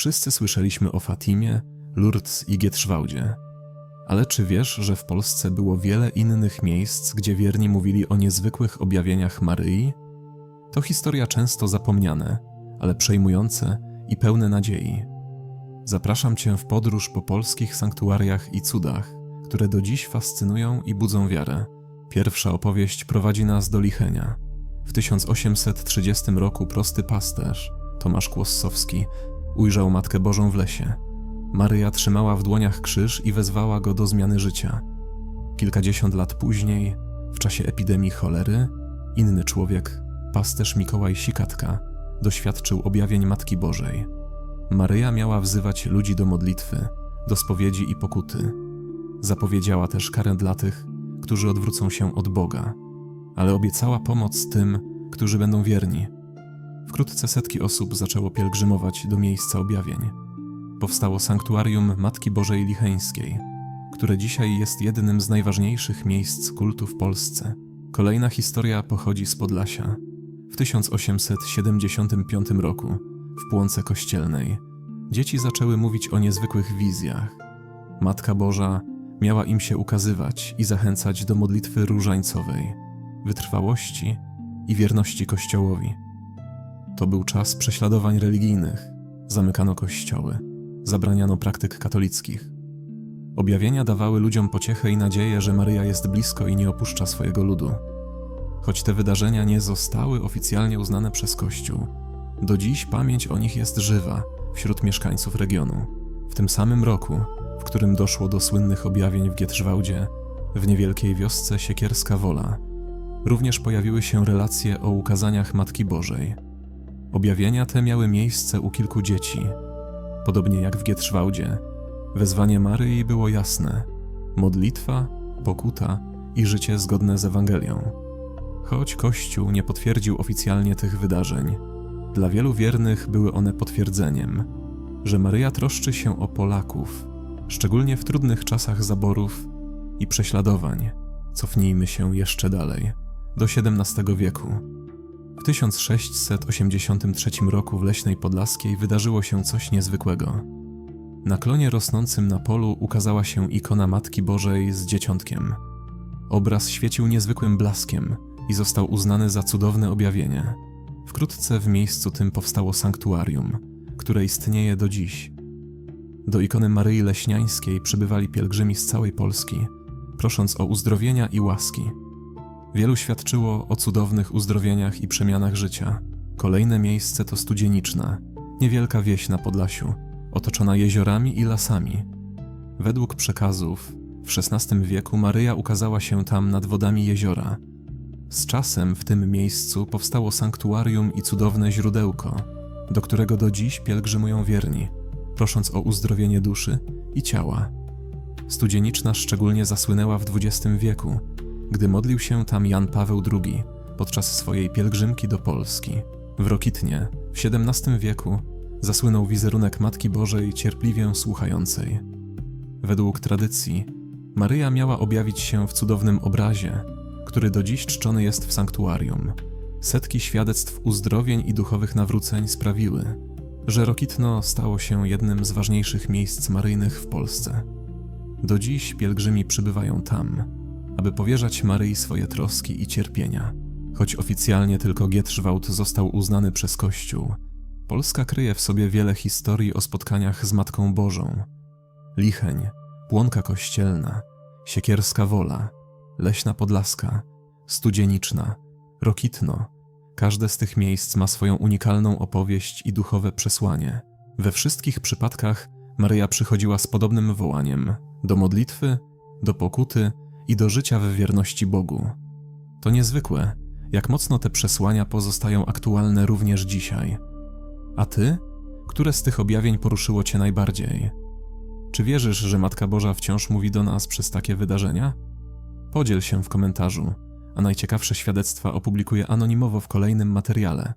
Wszyscy słyszeliśmy o Fatimie, Lourdes i Gietrzwałdzie. Ale czy wiesz, że w Polsce było wiele innych miejsc, gdzie wierni mówili o niezwykłych objawieniach Maryi? To historia często zapomniane, ale przejmujące i pełne nadziei. Zapraszam Cię w podróż po polskich sanktuariach i cudach, które do dziś fascynują i budzą wiarę. Pierwsza opowieść prowadzi nas do Lichenia. W 1830 roku prosty pasterz, Tomasz Kłossowski, ujrzał Matkę Bożą w lesie. Maryja trzymała w dłoniach krzyż i wezwała go do zmiany życia. Kilkadziesiąt lat później, w czasie epidemii cholery, inny człowiek, pasterz Mikołaj Sikatka, doświadczył objawień Matki Bożej. Maryja miała wzywać ludzi do modlitwy, do spowiedzi i pokuty. Zapowiedziała też karę dla tych, którzy odwrócą się od Boga, ale obiecała pomoc tym, którzy będą wierni. Wkrótce setki osób zaczęło pielgrzymować do miejsca objawień. Powstało sanktuarium Matki Bożej Licheńskiej, które dzisiaj jest jednym z najważniejszych miejsc kultu w Polsce. Kolejna historia pochodzi z Podlasia. W 1875 roku, w Płonce Kościelnej, dzieci zaczęły mówić o niezwykłych wizjach. Matka Boża miała im się ukazywać i zachęcać do modlitwy różańcowej, wytrwałości i wierności Kościołowi. To był czas prześladowań religijnych, zamykano kościoły, zabraniano praktyk katolickich. Objawienia dawały ludziom pociechę i nadzieję, że Maryja jest blisko i nie opuszcza swojego ludu. Choć te wydarzenia nie zostały oficjalnie uznane przez Kościół, do dziś pamięć o nich jest żywa wśród mieszkańców regionu. W tym samym roku, w którym doszło do słynnych objawień w Gietrzwałdzie, w niewielkiej wiosce Siekierska Wola, również pojawiły się relacje o ukazaniach Matki Bożej. Objawienia te miały miejsce u kilku dzieci. Podobnie jak w Gietrzwałdzie, wezwanie Maryi było jasne: modlitwa, pokuta i życie zgodne z Ewangelią. Choć Kościół nie potwierdził oficjalnie tych wydarzeń, dla wielu wiernych były one potwierdzeniem, że Maryja troszczy się o Polaków, szczególnie w trudnych czasach zaborów i prześladowań. Cofnijmy się jeszcze dalej, do XVII wieku. W 1683 roku w Leśnej Podlaskiej wydarzyło się coś niezwykłego. Na klonie rosnącym na polu ukazała się ikona Matki Bożej z dzieciątkiem. Obraz świecił niezwykłym blaskiem i został uznany za cudowne objawienie. Wkrótce w miejscu tym powstało sanktuarium, które istnieje do dziś. Do ikony Maryi Leśniańskiej przybywali pielgrzymi z całej Polski, prosząc o uzdrowienia i łaski. Wielu świadczyło o cudownych uzdrowieniach i przemianach życia. Kolejne miejsce to Studzieniczna, niewielka wieś na Podlasiu, otoczona jeziorami i lasami. Według przekazów, w XVI wieku Maryja ukazała się tam nad wodami jeziora. Z czasem w tym miejscu powstało sanktuarium i cudowne źródełko, do którego do dziś pielgrzymują wierni, prosząc o uzdrowienie duszy i ciała. Studzieniczna szczególnie zasłynęła w XX wieku, gdy modlił się tam Jan Paweł II podczas swojej pielgrzymki do Polski. W Rokitnie w XVII wieku zasłynął wizerunek Matki Bożej cierpliwie słuchającej. Według tradycji Maryja miała objawić się w cudownym obrazie, który do dziś czczony jest w sanktuarium. Setki świadectw uzdrowień i duchowych nawróceń sprawiły, że Rokitno stało się jednym z ważniejszych miejsc maryjnych w Polsce. Do dziś pielgrzymi przybywają tam, aby powierzać Maryi swoje troski i cierpienia. Choć oficjalnie tylko Gietrzwałd został uznany przez Kościół, Polska kryje w sobie wiele historii o spotkaniach z Matką Bożą. Licheń, Płonka Kościelna, Siekierska Wola, Leśna Podlaska, Studzieniczna, Rokitno. Każde z tych miejsc ma swoją unikalną opowieść i duchowe przesłanie. We wszystkich przypadkach Maryja przychodziła z podobnym wołaniem do modlitwy, do pokuty i do życia w wierności Bogu. To niezwykłe, jak mocno te przesłania pozostają aktualne również dzisiaj. A ty? Które z tych objawień poruszyło cię najbardziej? Czy wierzysz, że Matka Boża wciąż mówi do nas przez takie wydarzenia? Podziel się w komentarzu, a najciekawsze świadectwa opublikuję anonimowo w kolejnym materiale.